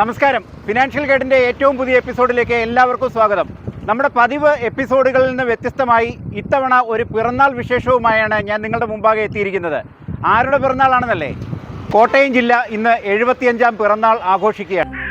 നമസ്കാരം. ഫിനാൻഷ്യൽ ഗൈഡിന്റെ ഏറ്റവും പുതിയ എപ്പിസോഡിലേക്ക് എല്ലാവർക്കും സ്വാഗതം. നമ്മുടെ പതിവ് എപ്പിസോഡുകളിൽ നിന്ന് വ്യത്യസ്തമായി ഇത്തവണ ഒരു പിറന്നാൾ വിശേഷവുമായാണ് ഞാൻ നിങ്ങളുടെ മുമ്പാകെ എത്തിയിരിക്കുന്നത്. ആരുടെ പിറന്നാളാണെന്നല്ലേ? കോട്ടയം ജില്ല ഇന്ന് എഴുപത്തിയഞ്ചാം പിറന്നാൾ ആഘോഷിക്കുകയാണ്.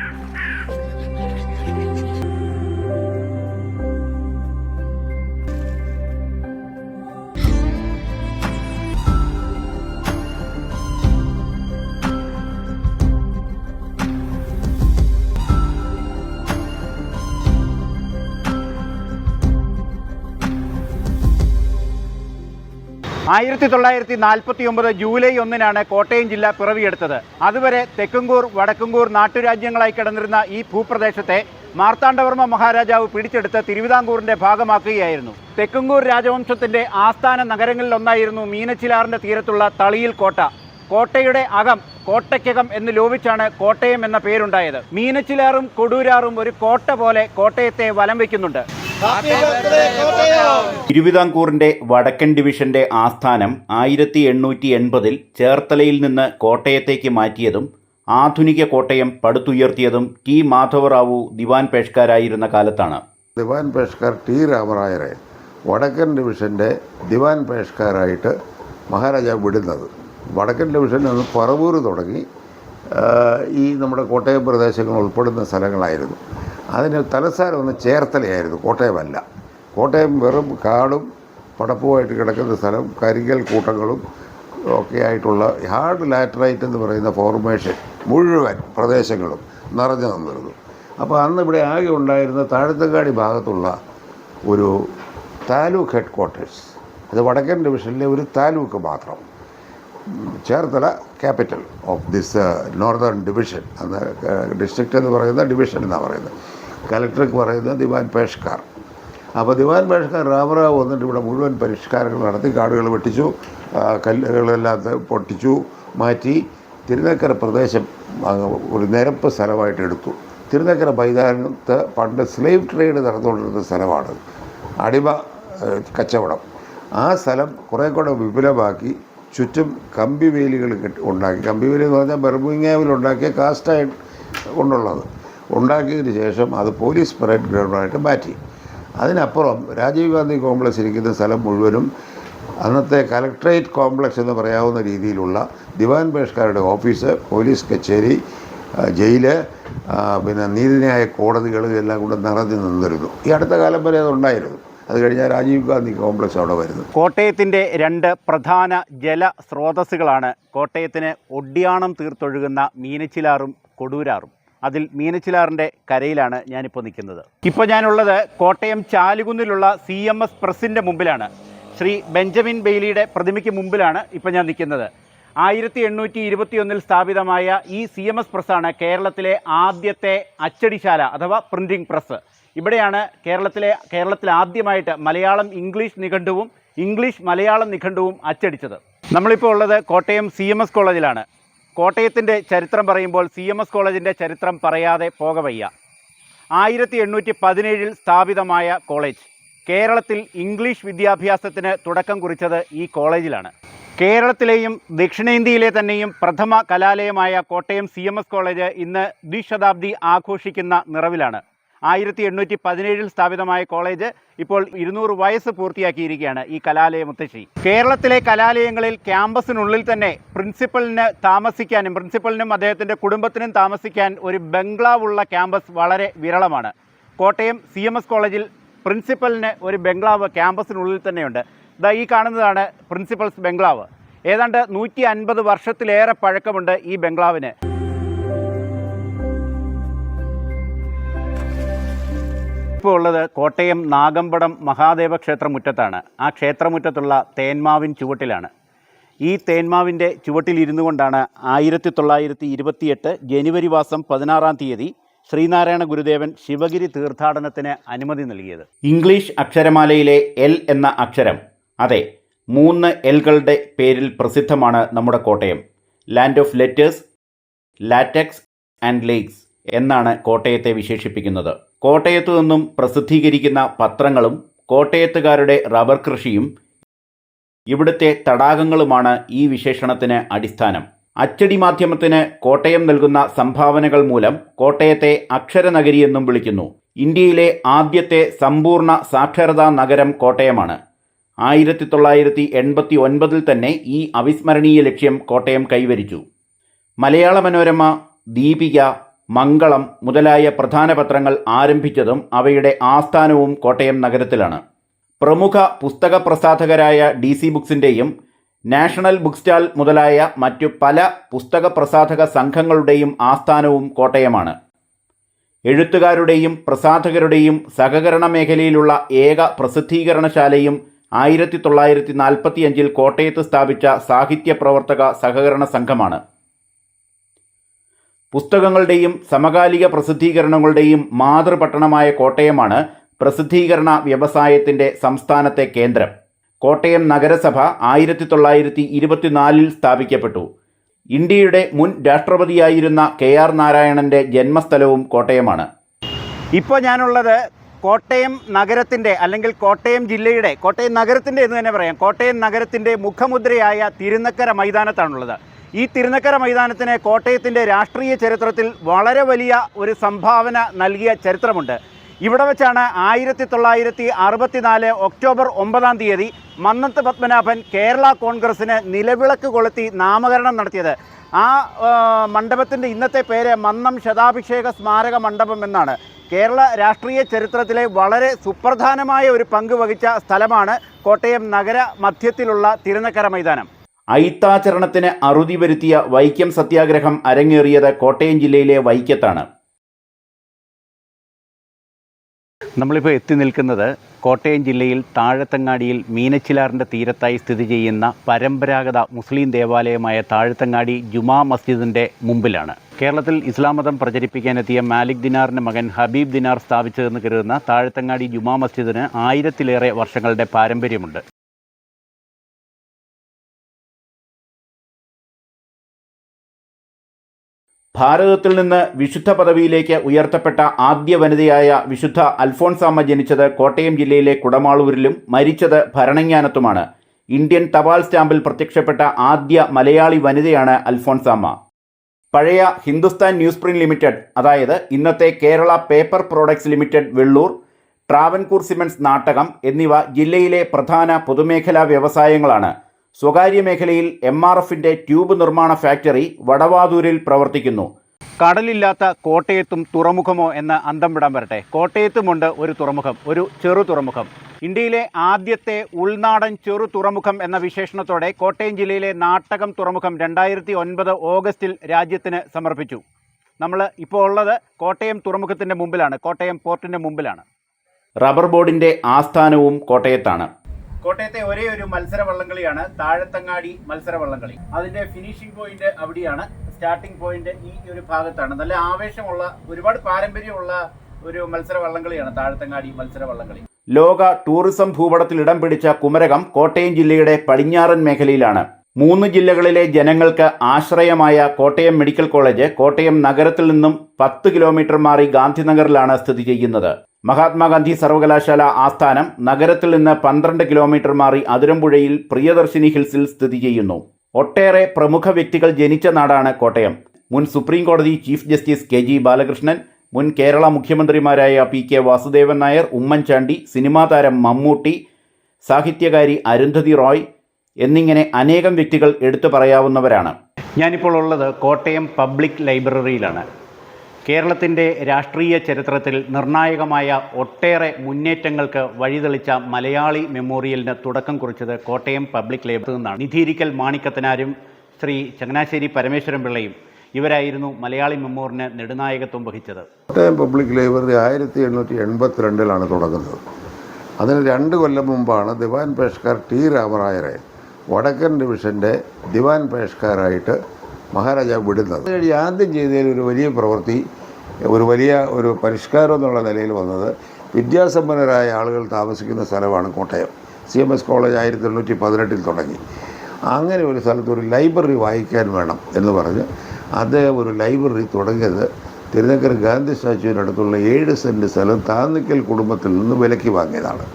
ആയിരത്തി തൊള്ളായിരത്തി നാൽപ്പത്തി ഒമ്പത് ജൂലൈ ഒന്നിനാണ് കോട്ടയം ജില്ല പിറവിയെടുത്തത്. അതുവരെ തെക്കുംകൂർ വടക്കുംകൂർ നാട്ടുരാജ്യങ്ങളായി കിടന്നിരുന്ന ഈ ഭൂപ്രദേശത്തെ മാർത്താണ്ഡവർമ്മ മഹാരാജാവ് പിടിച്ചെടുത്ത് തിരുവിതാംകൂറിന്റെ ഭാഗമാക്കുകയായിരുന്നു. തെക്കുംകൂർ രാജവംശത്തിന്റെ ആസ്ഥാന നഗരങ്ങളിലൊന്നായിരുന്നു മീനച്ചിലാറിന്റെ തീരത്തുള്ള തളിയിൽ കോട്ട. കോട്ടയുടെ അകം കോട്ടയ്ക്കകം എന്ന് ലോപിച്ചാണ് കോട്ടയം എന്ന പേരുണ്ടായത്. മീനച്ചിലാറും കൊടൂരാറും ഒരു കോട്ട പോലെ കോട്ടയത്തെ വലം വയ്ക്കുന്നുണ്ട്. തിരുവിതാംകൂറിന്റെ വടക്കൻ ഡിവിഷന്റെ ആസ്ഥാനം ആയിരത്തി എണ്ണൂറ്റി എൺപതിൽ ചേർത്തലയിൽ നിന്ന് കോട്ടയത്തേക്ക് മാറ്റിയതും ആധുനിക കോട്ടയം പടുത്തുയർത്തിയതും ടി മാധവറാവു ദിവാൻ പേഷ്കാരായിരുന്ന കാലത്താണ്. ദിവാൻ പേഷ്കാർ ടി രാമറായരെ വടക്കൻ ഡിവിഷന്റെ ദിവാൻ പേഷ്കാരായിട്ട് മഹാരാജാവ് വിടുന്നത്. വടക്കൻ ഡിവിഷനിൽ നിന്ന് പറവൂർ തുടങ്ങി ഈ നമ്മുടെ കോട്ടയം പ്രദേശങ്ങൾ ഉൾപ്പെടുന്ന സ്ഥലങ്ങളായിരുന്നു. അതിന് തലസ്ഥാനം ഒന്ന് ചേർത്തലയായിരുന്നു കോട്ടയമല്ല കോട്ടയം വെറും കാടും പടപ്പുമായിട്ട് കിടക്കുന്ന സ്ഥലം കരിങ്കൽ കൂട്ടങ്ങളും ഒക്കെ ആയിട്ടുള്ള ഹാർഡ് ലാറ്ററൈറ്റ് എന്ന് പറയുന്ന ഫോർമേഷൻ മുഴുവൻ പ്രദേശങ്ങളും നിറഞ്ഞു നിന്നിരുന്നു. അപ്പോൾ അന്ന് ഇവിടെ ആകെ ഉണ്ടായിരുന്ന താഴത്തങ്ങാടി ഭാഗത്തുള്ള ഒരു താലൂക്ക് ഹെഡ് ക്വാർട്ടേഴ്സ് അത് വടക്കൻ ഡിവിഷനിലെ ഒരു താലൂക്ക് മാത്രം Cherthala capital of this northern division അന്ന് ഡിസ്ട്രിക്റ്റ് എന്ന് പറയുന്ന ഡിവിഷൻ എന്നാണ് പറയുന്നത്. കലക്ടർക്ക് പറയുന്നത് ദിവാൻ പേഷ്കാർ. അപ്പോൾ ദിവാൻ പേഷ്കാർ റാമറാവ് വന്നിട്ട് ഇവിടെ മുഴുവൻ പരിഷ്കാരങ്ങൾ നടത്തി കാടുകൾ വെട്ടിച്ചു കല്ലുകളെല്ലാം പൊട്ടിച്ചു മാറ്റി തിരുനക്കര പ്രദേശം ഒരു നിരപ്പ് സ്ഥലമായിട്ട് എടുത്തു. തിരുനക്കര മൈതാനത്ത് പണ്ട് സ്ലേവ് ട്രേഡ് നടന്നുകൊണ്ടിരുന്ന സ്ഥലമാണ്. അടിമ കച്ചവടം. ആ സ്ഥലം കുറേ കൂടെ വിപുലമാക്കി ചുറ്റും കമ്പി വേലികൾ ഉണ്ടാക്കി. കമ്പി വേലി എന്ന് പറഞ്ഞാൽ ബെർമിങ്ങാമിൽ ഉണ്ടാക്കിയ കാസ്റ്റ് കൊണ്ടുള്ളത്. ഉണ്ടാക്കിയതിന് ശേഷം അത് പോലീസ് പരേഡ് ഗ്രൗണ്ടായിട്ട് മാറ്റി. അതിനപ്പുറം രാജീവ് ഗാന്ധി കോംപ്ലക്സ് ഇരിക്കുന്ന സ്ഥലം മുഴുവനും അന്നത്തെ കലക്ട്രേറ്റ് കോംപ്ലക്സ് എന്ന് പറയാവുന്ന രീതിയിലുള്ള ദിവാൻ പേഷ്കാരുടെ ഓഫീസ് പോലീസ് കച്ചേരി ജയിൽ പിന്നെ നീതിന്യായ കോടതികൾ ഇതെല്ലാം കൂടെ നിറഞ്ഞു നിന്നിരുന്നു. ഈ അടുത്ത കാലം വരെ അതുണ്ടായിരുന്നു. അത് കഴിഞ്ഞാൽ രാജീവ് ഗാന്ധി കോംപ്ലക്സ് അവിടെ വരുന്നു കോട്ടയത്തിന്റെ രണ്ട് പ്രധാന ജല സ്രോതസ്സുകളാണ് കോട്ടയത്തിന് ഒഡിയാണം തീർത്തൊഴുകുന്ന മീനച്ചിലാറും കൊടൂരാറും. അതിൽ മീനച്ചിലാറിന്റെ കരയിലാണ് ഞാനിപ്പോൾ നിൽക്കുന്നത്. ഇപ്പോൾ ഞാനുള്ളത് കോട്ടയം ചാലുകുന്നിലുള്ള സി എം എസ് പ്രസിന്റെ മുമ്പിലാണ്. ശ്രീ ബെഞ്ചമിൻ ബെയ്ലിയുടെ പ്രതിമയ്ക്ക് മുമ്പിലാണ് ഇപ്പോൾ ഞാൻ നിൽക്കുന്നത്. ആയിരത്തി എണ്ണൂറ്റി ഇരുപത്തിയൊന്നിൽ സ്ഥാപിതമായ ഈ സി എം എസ് പ്രസ്സാണ് കേരളത്തിലെ ആദ്യത്തെ അച്ചടിശാല അഥവാ പ്രിന്റിംഗ് പ്രസ് ഇവിടെയാണ് കേരളത്തിലെ കേരളത്തിൽ ആദ്യമായിട്ട് മലയാളം ഇംഗ്ലീഷ് നിഘണ്ടുവും ഇംഗ്ലീഷ് മലയാളം നിഘണ്ടുവും അച്ചടിച്ചത്. നമ്മളിപ്പോൾ ഉള്ളത് കോട്ടയം സി കോളേജിലാണ്. കോട്ടയത്തിന്റെ ചരിത്രം പറയുമ്പോൾ സി എം എസ് കോളേജിന്റെ ചരിത്രം പറയാതെ പോകവയ്യ. ആയിരത്തി എണ്ണൂറ്റി പതിനേഴിൽ സ്ഥാപിതമായ കോളേജ്. കേരളത്തിൽ ഇംഗ്ലീഷ് വിദ്യാഭ്യാസത്തിന് തുടക്കം കുറിച്ചത് ഈ കോളേജിലാണ്. കേരളത്തിലെയും ദക്ഷിണേന്ത്യയിലെ തന്നെയും പ്രഥമ കലാലയമായ കോട്ടയം സി കോളേജ് ഇന്ന് ദ്വിശതാബ്ദി ആഘോഷിക്കുന്ന നിറവിലാണ്. ആയിരത്തി എണ്ണൂറ്റി പതിനേഴിൽ സ്ഥാപിതമായ കോളേജ് ഇപ്പോൾ ഇരുന്നൂറ് വയസ്സ് പൂർത്തിയാക്കിയിരിക്കുകയാണ് ഈ കലാലയ മുത്തശ്ശി. കേരളത്തിലെ കലാലയങ്ങളിൽ ക്യാമ്പസിനുള്ളിൽ തന്നെ പ്രിൻസിപ്പലിന് താമസിക്കാനും പ്രിൻസിപ്പലിനും അദ്ദേഹത്തിന്റെ കുടുംബത്തിനും താമസിക്കാൻ ഒരു ബംഗ്ലാവുള്ള ക്യാമ്പസ് വളരെ വിരളമാണ്. കോട്ടയം സി എം എസ് കോളേജിൽ പ്രിൻസിപ്പലിന് ഒരു ബംഗ്ലാവ് ക്യാമ്പസിനുള്ളിൽ തന്നെയുണ്ട്. ദാ ഈ കാണുന്നതാണ് പ്രിൻസിപ്പൽസ് ബംഗ്ലാവ്. ഏതാണ്ട് നൂറ്റി അൻപത് വർഷത്തിലേറെ പഴക്കമുണ്ട് ഈ ബംഗ്ലാവിന്. ഇപ്പോൾ ഉള്ളത് കോട്ടയം നാഗമ്പടം മഹാദേവ ക്ഷേത്രമുറ്റത്താണ്. ആ ക്ഷേത്രമുറ്റത്തുള്ള തേന്മാവിൻ ചുവട്ടിലാണ്. ഈ തേന്മാവിന്റെ ചുവട്ടിലിരുന്നു കൊണ്ടാണ് ആയിരത്തി തൊള്ളായിരത്തി ഇരുപത്തിയെട്ട് ജനുവരി മാസം പതിനാറാം തീയതി ശ്രീനാരായണ ഗുരുദേവൻ ശിവഗിരി തീർത്ഥാടനത്തിന് അനുമതി നൽകിയത്. ഇംഗ്ലീഷ് അക്ഷരമാലയിലെ എൽ എന്ന അക്ഷരം അതെ മൂന്ന് എൽകളുടെ പേരിൽ പ്രസിദ്ധമാണ് നമ്മുടെ Kottayam. Land of letters latex and lakes എന്നാണ് കോട്ടയത്തെ വിശേഷിപ്പിക്കുന്നത്. കോട്ടയത്തു നിന്നും പ്രസിദ്ധീകരിക്കുന്ന പത്രങ്ങളും കോട്ടയത്തുകാരുടെ റബ്ബർ കൃഷിയും ഇവിടുത്തെ തടാകങ്ങളുമാണ് ഈ വിശേഷണത്തിന് അടിസ്ഥാനം. അച്ചടി മാധ്യമത്തിന് കോട്ടയം നൽകുന്ന സംഭാവനകൾ മൂലം കോട്ടയത്തെ അക്ഷരനഗരി എന്നും വിളിക്കുന്നു. ഇന്ത്യയിലെ ആദ്യത്തെ സമ്പൂർണ സാക്ഷരതാ നഗരം കോട്ടയമാണ്. ആയിരത്തി തൊള്ളായിരത്തി എൺപത്തി ഒൻപതിൽ തന്നെ ഈ അവിസ്മരണീയ ലക്ഷ്യം കോട്ടയം കൈവരിച്ചു. മലയാള മനോരമ ദീപിക മംഗളം മുതലായ പ്രധാന പത്രങ്ങൾ ആരംഭിച്ചതും അവയുടെ ആസ്ഥാനവും കോട്ടയം നഗരത്തിലാണ്. പ്രമുഖ പുസ്തക പ്രസാധകരായ ഡി സി ബുക്സിന്റെയും നാഷണൽ ബുക്ക് സ്റ്റാൾ മുതലായ മറ്റു പല പുസ്തക പ്രസാധക സംഘങ്ങളുടെയും ആസ്ഥാനവും കോട്ടയമാണ്. എഴുത്തുകാരുടെയും പ്രസാധകരുടെയും സഹകരണ മേഖലയിലുള്ള ഏക പ്രസിദ്ധീകരണശാലയും ആയിരത്തി തൊള്ളായിരത്തി നാൽപ്പത്തിയഞ്ചിൽ കോട്ടയത്ത് സ്ഥാപിച്ച സാഹിത്യ പ്രവർത്തക സഹകരണ സംഘമാണ്. പുസ്തകങ്ങളുടെയും സമകാലിക പ്രസിദ്ധീകരണങ്ങളുടെയും മാതൃപട്ടണമായ കോട്ടയമാണ് പ്രസിദ്ധീകരണ വ്യവസായത്തിന്റെ സംസ്ഥാനത്തെ കേന്ദ്രം. കോട്ടയം നഗരസഭ ആയിരത്തി തൊള്ളായിരത്തി ഇരുപത്തിനാലിൽ സ്ഥാപിക്കപ്പെട്ടു. ഇന്ത്യയുടെ മുൻ രാഷ്ട്രപതിയായിരുന്ന കെ ആർ നാരായണന്റെ ജന്മസ്ഥലവും കോട്ടയമാണ്. ഇപ്പോൾ ഞാനുള്ളത് കോട്ടയം നഗരത്തിന്റെ അല്ലെങ്കിൽ കോട്ടയം ജില്ലയുടെ കോട്ടയം നഗരത്തിന്റെ എന്ന് തന്നെ പറയാം. കോട്ടയം നഗരത്തിന്റെ മുഖമുദ്രയായ തിരുനക്കര മൈതാനത്താണുള്ളത്. ഈ തിരുനക്കര മൈതാനത്തിന് കോട്ടയത്തിന്റെ രാഷ്ട്രീയ ചരിത്രത്തിൽ വളരെ വലിയ ഒരു സംഭാവന നൽകിയ ചരിത്രമുണ്ട്. ഇവിടെ വെച്ചാണ് ആയിരത്തി തൊള്ളായിരത്തി അറുപത്തിനാല് ഒക്ടോബർ ഒമ്പതാം തീയതി മന്നത്ത് പത്മനാഭൻ കേരള കോൺഗ്രസിന് നിലവിളക്ക് കൊളുത്തി നാമകരണം നടത്തിയത്. ആ മണ്ഡപത്തിന്റെ ഇന്നത്തെ പേര് മന്നം ശതാഭിഷേക സ്മാരക മണ്ഡപം എന്നാണ്. കേരള രാഷ്ട്രീയ ചരിത്രത്തിലെ വളരെ സുപ്രധാനമായ ഒരു പങ്ക് വഹിച്ച സ്ഥലമാണ് കോട്ടയം നഗര മധ്യത്തിലുള്ള തിരുനക്കര മൈതാനം. ഐത്താചരണത്തിന് അറുതി വരുത്തിയ വൈക്കം സത്യാഗ്രഹം അരങ്ങേറിയത് കോട്ടയം ജില്ലയിലെ വൈക്കത്താണ്. നമ്മളിപ്പോൾ എത്തി നിൽക്കുന്നത് കോട്ടയം ജില്ലയിൽ താഴത്തങ്ങാടിയിൽ മീനച്ചിലാറിന്റെ തീരത്തായി സ്ഥിതി ചെയ്യുന്ന പരമ്പരാഗത മുസ്ലിം ദേവാലയമായ താഴത്തങ്ങാടി ജുമാ മസ്ജിദിന്റെ മുമ്പിലാണ്. കേരളത്തിൽ ഇസ്ലാം മതം പ്രചരിപ്പിക്കാനെത്തിയ മാലിക് ദിനാറിന്റെ മകൻ ഹബീബ് ദിനാർ സ്ഥാപിച്ചതെന്ന് കരുതുന്ന താഴത്തങ്ങാടി ജുമാ മസ്ജിദിന് ആയിരത്തിലേറെ വർഷങ്ങളുടെ പാരമ്പര്യമുണ്ട്. ഭാരതത്തിൽ നിന്ന് വിശുദ്ധ പദവിയിലേക്ക് ഉയർത്തപ്പെട്ട ആദ്യ വനിതയായ വിശുദ്ധ അൽഫോൺസാമ്മ ജനിച്ചത് കോട്ടയം ജില്ലയിലെ കുടമാളൂരിലും മരിച്ചത് ഭരണങ്ങാനത്തുമാണ് ഇന്ത്യൻ തപാൽ സ്റ്റാമ്പിൽ പ്രത്യക്ഷപ്പെട്ട ആദ്യ മലയാളി വനിതയാണ് അൽഫോൺസാമ്മ പഴയ ഹിന്ദുസ്ഥാൻ ന്യൂസ് പ്രിന്റ് ലിമിറ്റഡ് അതായത് ഇന്നത്തെ Kerala paper products limited Vellur Travancore cements Nattakam എന്നിവ ജില്ലയിലെ പ്രധാന പൊതുമേഖലാ വ്യവസായങ്ങളാണ്. സ്വകാര്യ മേഖലയിൽ എം ആർ എഫിന്റെ ട്യൂബ് നിർമ്മാണ ഫാക്ടറി വടവാതൂരിൽ പ്രവർത്തിക്കുന്നു. കടലില്ലാത്ത കോട്ടയത്തും തുറമുഖമോ എന്ന അന്തം വിടാൻ വരട്ടെ. കോട്ടയത്തുമുണ്ട് ഒരു തുറമുഖം ഒരു ചെറു തുറമുഖം. ഇന്ത്യയിലെ ആദ്യത്തെ ഉൾനാടൻ ചെറു തുറമുഖം എന്ന വിശേഷണത്തോടെ കോട്ടയം ജില്ലയിലെ നാട്ടകം തുറമുഖം രണ്ടായിരത്തി ഒൻപത് ഓഗസ്റ്റിൽ രാജ്യത്തിന് സമർപ്പിച്ചു. നമ്മൾ ഇപ്പോൾ ഉള്ളത് കോട്ടയം തുറമുഖത്തിന്റെ മുമ്പിലാണ് കോട്ടയം പോർട്ടിന്റെ മുമ്പിലാണ്. റബ്ബർ ബോർഡിന്റെ ആസ്ഥാനവും കോട്ടയത്താണ്. കോട്ടയത്തെ ഒരേ ഒരു മത്സര വള്ളംകളിയാണ് താഴത്തങ്ങാടി മത്സര വള്ളംകളി അതിന്റെ ഫിനിഷിംഗ് പോയിന്റ് അവിടെയാണ് സ്റ്റാർട്ടിംഗ് പോയിന്റ് ഈ ഒരു ഭാഗത്താണ്. നല്ല ആവേശമുള്ള ഒരുപാട് പാരമ്പര്യമുള്ള ഒരു മത്സര വള്ളംകളിയാണ് താഴത്തങ്ങാടി മത്സര വള്ളംകളി ലോക ടൂറിസം ഭൂപടത്തിൽ ഇടം പിടിച്ച കുമരകം കോട്ടയം ജില്ലയുടെ പടിഞ്ഞാറൻ മേഖലയിലാണ്. മൂന്ന് ജില്ലകളിലെ ജനങ്ങൾക്ക് ആശ്രയമായ കോട്ടയം മെഡിക്കൽ കോളേജ് കോട്ടയം നഗരത്തിൽ നിന്നും പത്ത് കിലോമീറ്റർ മാറി ഗാന്ധിനഗറിലാണ് സ്ഥിതി ചെയ്യുന്നത്. മഹാത്മാഗാന്ധി സർവകലാശാല ആസ്ഥാനം നഗരത്തിൽ നിന്ന് പന്ത്രണ്ട് കിലോമീറ്റർ മാറി അതിരമ്പുഴയിൽ പ്രിയദർശിനി ഹിൽസിൽ സ്ഥിതി ചെയ്യുന്നു. ഒട്ടേറെ പ്രമുഖ വ്യക്തികൾ ജനിച്ച നാടാണ് കോട്ടയം. മുൻ സുപ്രീം കോടതി chief justice K G Balakrishnan മുൻ Kerala മുഖ്യമന്ത്രിമാരായ P K Vasudevan Nair Oommen Chandy cinema താരം മമ്മൂട്ടി സാഹിത്യകാരി അരുന്ധതി റോയ് എന്നിങ്ങനെ അനേകം വ്യക്തികൾ എടുത്തു പറയാവുന്നവരാണ്. ഞാനിപ്പോൾ ഉള്ളത് കോട്ടയം പബ്ലിക് ലൈബ്രറിയിലാണ്. കേരളത്തിന്റെ രാഷ്ട്രീയ ചരിത്രത്തിൽ നിർണായകമായ ഒട്ടേറെ മുന്നേറ്റങ്ങൾക്ക് വഴിതെളിച്ച മലയാളി മെമ്മോറിയലിന് തുടക്കം കുറിച്ചത് കോട്ടയം പബ്ലിക് ലൈബ്രറി നിന്നാണ്. നിധിരിക്കൽ മാണിക്കത്തനാരും ശ്രീ ചങ്ങനാശ്ശേരി പരമേശ്വരൻ പിള്ളയും ഇവരായിരുന്നു മലയാളി മെമ്മോറിന് നെടുനായകത്വം വഹിച്ചത്. കോട്ടയം പബ്ലിക് ലൈബ്രറി ആയിരത്തി എണ്ണൂറ്റി എൺപത്തിരണ്ടിലാണ് തുടങ്ങുന്നത്. അതിന് രണ്ട് കൊല്ലം മുമ്പാണ് ദിവാൻ പേഷ്കാർ ടി രാമറായരെ വടക്കൻ ഡിവിഷന്റെ ദിവാൻ പേഷ്കാരായിട്ട് മഹാരാജാവ് വിടുന്നത്. ആദ്യം ചെയ്തതിൽ ഒരു വലിയ പ്രവൃത്തി ഒരു വലിയ ഒരു പരിഷ്കാരം എന്നുള്ള നിലയിൽ വന്നത് വിദ്യാസമ്പന്നരായ ആളുകൾ താമസിക്കുന്ന സ്ഥലമാണ് Kottayam. C M S college ആയിരത്തി എണ്ണൂറ്റി പതിനെട്ടിൽ തുടങ്ങി. അങ്ങനെ ഒരു സ്ഥലത്ത് ഒരു ലൈബ്രറി വായിക്കാൻ വേണം എന്ന് പറഞ്ഞ് അദ്ദേഹം ഒരു ലൈബ്രറി തുടങ്ങിയത് തിരുനക്കര ഗാന്ധി സ്റ്റാച്യുവിനടുത്തുള്ള ഏഴ് സെന്റ് സ്ഥലം താന്നിക്കൽ കുടുംബത്തിൽ നിന്ന് വിലക്കി വാങ്ങിയതാണ്.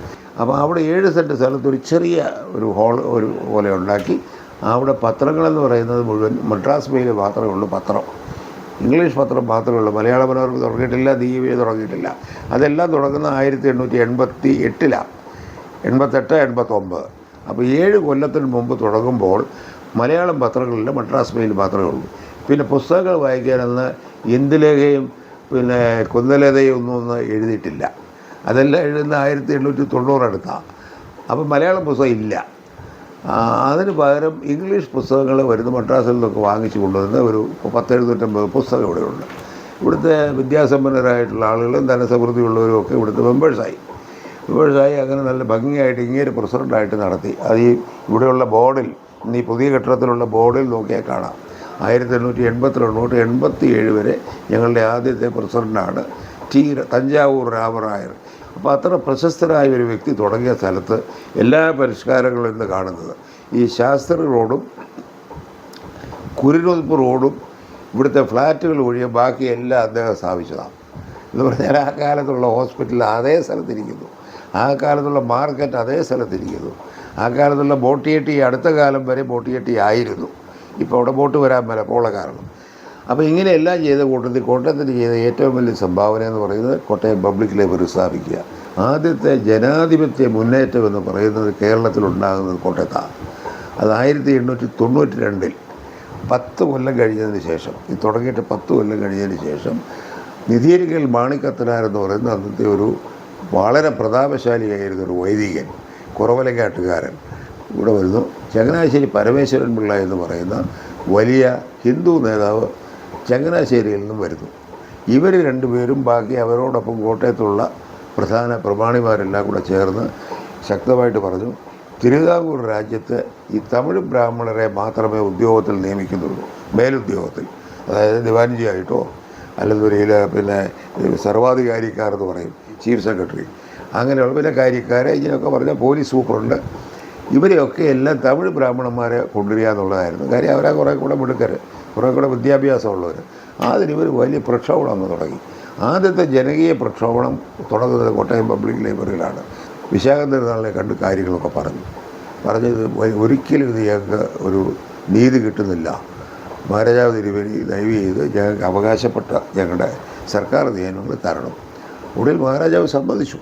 അപ്പോൾ അവിടെ ഏഴ് സെന്റ് സ്ഥലത്ത് ഒരു ചെറിയ ഒരു ഹോൾ ഒരു പോലെ ഉണ്ടാക്കി അവിടെ പത്രങ്ങളെന്ന് പറയുന്നത് മുഴുവൻ മദ്രാസ് മെയിൽ മാത്രമേ ഉള്ളൂ പത്രം. ഇംഗ്ലീഷ് പത്രം മാത്രമേ ഉള്ളൂ. മലയാള മനോരമ തുടങ്ങിയിട്ടില്ല ദീപിക തുടങ്ങിയിട്ടില്ല. അതെല്ലാം തുടങ്ങുന്ന ആയിരത്തി എണ്ണൂറ്റി എൺപത്തി എട്ടിലാണ് എൺപത്തെട്ട് എൺപത്തൊമ്പത്. അപ്പോൾ ഏഴ് കൊല്ലത്തിന് മുമ്പ് തുടങ്ങുമ്പോൾ മലയാളം പത്രങ്ങളിൽ മദ്രാസ് മെയിൽ മാത്രമേ ഉള്ളൂ. പിന്നെ പുസ്തകങ്ങൾ വായിക്കാനെന്ന് ഇന്ദുലേഖയും പിന്നെ കുന്തലതയും ഒന്നും ഒന്ന് എഴുതിയിട്ടില്ല. അതെല്ലാം എഴുതുന്ന ആയിരത്തി എണ്ണൂറ്റി തൊണ്ണൂറടുത്താണ് അപ്പോൾ മലയാളം പുസ്തകം ഇല്ല. അതിന് പകരം ഇംഗ്ലീഷ് പുസ്തകങ്ങൾ വരുന്ന മദ്രാസിൽ നിന്നൊക്കെ വാങ്ങിച്ചു കൊണ്ടുവരുന്ന ഒരു പത്തെഴുന്നൂറ്റമ്പത് പുസ്തകം ഇവിടെയുണ്ട്. ഇവിടുത്തെ വിദ്യാസമ്പന്നരായിട്ടുള്ള ആളുകളും ധനസമൃദ്ധിയുള്ളവരും ഒക്കെ ഇവിടുത്തെ മെമ്പേഴ്സായി. മെമ്പേഴ്സായി അങ്ങനെ നല്ല ഭംഗിയായിട്ട് ഇങ്ങനെ പ്രസിഡന്റായിട്ട് നടത്തി. അത് ഈ ഇവിടെയുള്ള ബോർഡിൽ ഈ പുതിയ കെട്ടിടത്തിലുള്ള ബോർഡിൽ നോക്കിയാൽ കാണാം. ആയിരത്തി എണ്ണൂറ്റി എൺപത്തി തൊട്ട് എൺപത്തി ഏഴ് വരെ ഞങ്ങളുടെ ആദ്യത്തെ പ്രസിഡന്റാണ് ടി തഞ്ചാവൂർ രാമറായർ അപ്പോൾ അത്ര പ്രശസ്തരായ ഒരു വ്യക്തി തുടങ്ങിയ സ്ഥലത്ത് എല്ലാ പരിഷ്കാരങ്ങളും ഇന്ന് കാണുന്നത്. ഈ ശാസ്ത്രി റോഡും കുരുനൊതുപ്പ് റോഡും ഇവിടുത്തെ ഫ്ലാറ്റുകൾ ഒഴികെ ബാക്കി എല്ലാം അദ്ദേഹം സ്ഥാപിച്ചതാണ്. എന്ന് പറഞ്ഞാൽ ആ കാലത്തുള്ള ഹോസ്പിറ്റൽ അതേ സ്ഥലത്തിരിക്കുന്നു. ആ കാലത്തുള്ള മാർക്കറ്റ് അതേ സ്ഥലത്തിരിക്കുന്നു. ആ കാലത്തുള്ള ബോട്ടിയെട്ടി അടുത്ത കാലം വരെ ബോട്ടിയെട്ടി ആയിരുന്നു. ഇപ്പോൾ അവിടെ ബോട്ട് വരാൻ വരെ പോള കാരണം. അപ്പോൾ ഇങ്ങനെയെല്ലാം ചെയ്ത കൂട്ടത്തിൽ കോട്ടയത്തിന് ചെയ്ത ഏറ്റവും വലിയ സംഭാവന എന്ന് പറയുന്നത് കോട്ടയം പബ്ലിക് ലൈബ്രറി സ്ഥാപിക്കുക. ആദ്യത്തെ ജനാധിപത്യ മുന്നേറ്റം എന്ന് പറയുന്നത് കേരളത്തിലുണ്ടാകുന്നത് കോട്ടയത്താണ് അത് ആയിരത്തി എണ്ണൂറ്റി തൊണ്ണൂറ്റി രണ്ടിൽ പത്ത് കൊല്ലം കഴിഞ്ഞതിന് ശേഷം ഇത് തുടങ്ങിയിട്ട് പത്ത് കൊല്ലം കഴിഞ്ഞതിന് ശേഷം നിധിയരികൽ മാണിക്കത്തനാർ എന്ന് പറയുന്ന അന്നത്തെ ഒരു വളരെ പ്രതാപശാലിയായിരുന്ന ഒരു വൈദികൻ കുറവലങ്ങാട്ടുകാരൻ ഇവിടെ വരുന്നു. ചങ്ങനാശ്ശേരി പരമേശ്വരൻ പിള്ള എന്ന് പറയുന്ന വലിയ ഹിന്ദു നേതാവ് ചങ്ങനാശ്ശേരിയിൽ നിന്നും വരുന്നു. ഇവർ രണ്ടുപേരും ബാക്കി അവരോടൊപ്പം കോട്ടയത്തുള്ള പ്രധാന പ്രമാണിമാരെല്ലാം കൂടെ ചേർന്ന് ശക്തമായിട്ട് പറഞ്ഞു തിരുവിതാംകൂർ രാജ്യത്ത് ഈ തമിഴ് ബ്രാഹ്മണരെ മാത്രമേ ഉദ്യോഗത്തിൽ നിയമിക്കുന്നുള്ളൂ മേലുദ്യോഗത്തിൽ. അതായത് ദിവാൻജി ആയിട്ടോ അല്ലെങ്കിൽ പിന്നെ സർവാധികാരിക്കാർ എന്ന് പറയും ചീഫ് സെക്രട്ടറി. അങ്ങനെയുള്ള പിന്നെ കാര്യക്കാരെ ഇതിനൊക്കെ പറഞ്ഞാൽ പോലീസ് സൂപ്രണ്ട് ഇവരെയൊക്കെ എല്ലാം തമിഴ് ബ്രാഹ്മണന്മാരെ കൊണ്ടുവരിക എന്നുള്ളതായിരുന്നു കാര്യം അവരെ കുറേ കൂടെ മിടുക്കർ കുറേ കൂടെ വിദ്യാഭ്യാസമുള്ളവർ അതിന് ഇവർ വലിയ പ്രക്ഷോഭം അങ്ങ് തുടങ്ങി. ആദ്യത്തെ ജനകീയ പ്രക്ഷോഭണം തുടങ്ങുന്നത് കോട്ടയം പബ്ലിക് ലൈബ്രറിയിലാണ്. വിശാഖം തിരുനാളിനെ കണ്ട് കാര്യങ്ങളൊക്കെ പറഞ്ഞു. പറഞ്ഞത് ഒരിക്കലും ഇത് ഞങ്ങൾക്ക് ഒരു നീതി കിട്ടുന്നില്ല. മഹാരാജാവ് തിരുവേലി ദയവ് ചെയ്ത് ഞങ്ങൾക്ക് അവകാശപ്പെട്ട ഞങ്ങളുടെ സർക്കാർ നിയമങ്ങൾ തരണം. ഒടുവിൽ മഹാരാജാവ് സമ്മതിച്ചു.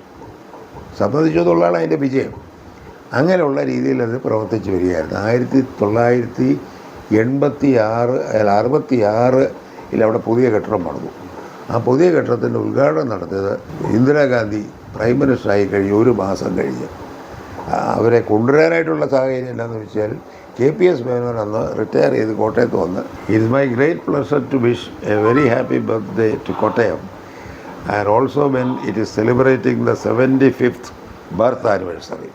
സമ്മതിച്ചു എന്നുള്ളതാണ് അതിന്റെ വിജയം. അങ്ങനെയുള്ള രീതിയിൽ അത് പ്രവർത്തിച്ചു വരികയായിരുന്നു. ആയിരത്തി തൊള്ളായിരത്തി എൺപത്തി ആറ് അല്ല അറുപത്തി ആറിൽ അവിടെ പുതിയ കെട്ടിടം പണിതു. ആ പുതിയ കെട്ടിടത്തിന്റെ ഉദ്ഘാടനം നടത്തിയത് ഇന്ദിരാഗാന്ധി പ്രൈം മിനിസ്റ്ററായി കഴിഞ്ഞ് ഒരു മാസം കഴിഞ്ഞ്. അവരെ കൊണ്ടുവരാനായിട്ടുള്ള സാഹചര്യം എന്താണെന്ന് വെച്ചാൽ കെ പി എസ് മേനോൻ അന്ന് റിട്ടയർ ചെയ്ത് കോട്ടയത്ത് വന്ന് it's my great pleasure to wish a very happy birthday to Kottayam and also men it is celebrating the seventy fifth birth anniversary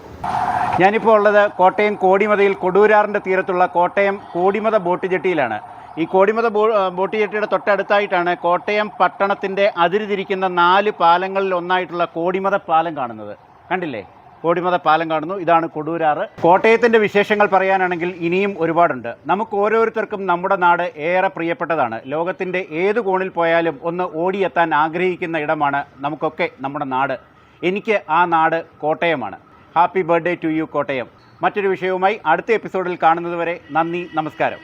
ഞാനിപ്പോൾ ഉള്ളത് കോട്ടയം കോടിമതയിൽ കൊടൂരാറിന്റെ തീരത്തുള്ള കോട്ടയം കോടിമത ബോട്ട് ജെട്ടിയിലാണ് ഈ കോടിമത ബോ ബോട്ട് ജെട്ടിയുടെ തൊട്ടടുത്തായിട്ടാണ് കോട്ടയം പട്ടണത്തിന്റെ അതിരിതിരിക്കുന്ന നാല് പാലങ്ങളിൽ ഒന്നായിട്ടുള്ള കോടിമത പാലം കാണുന്നത്. കണ്ടില്ലേ? കോടിമത പാലം കാണുന്നു. ഇതാണ് കൊടൂരാറ്. കോട്ടയത്തിന്റെ വിശേഷങ്ങൾ പറയാനാണെങ്കിൽ ഇനിയും ഒരുപാടുണ്ട്. നമുക്ക് ഓരോരുത്തർക്കും നമ്മുടെ നാട് ഏറെ പ്രിയപ്പെട്ടതാണ്. ലോകത്തിന്റെ ഏത് കോണിൽ പോയാലും ഒന്ന് ഓടിയെത്താൻ ആഗ്രഹിക്കുന്ന ഇടമാണ് നമുക്കൊക്കെ നമ്മുടെ നാട്. എനിക്ക് ആ നാട് കോട്ടയമാണ്. Happy birthday to you Kottayam. മറ്റൊരു വിഷയവുമായി അടുത്ത എപ്പിസോഡിൽ കാണുന്നതുവരെ നന്ദി നമസ്കാരം.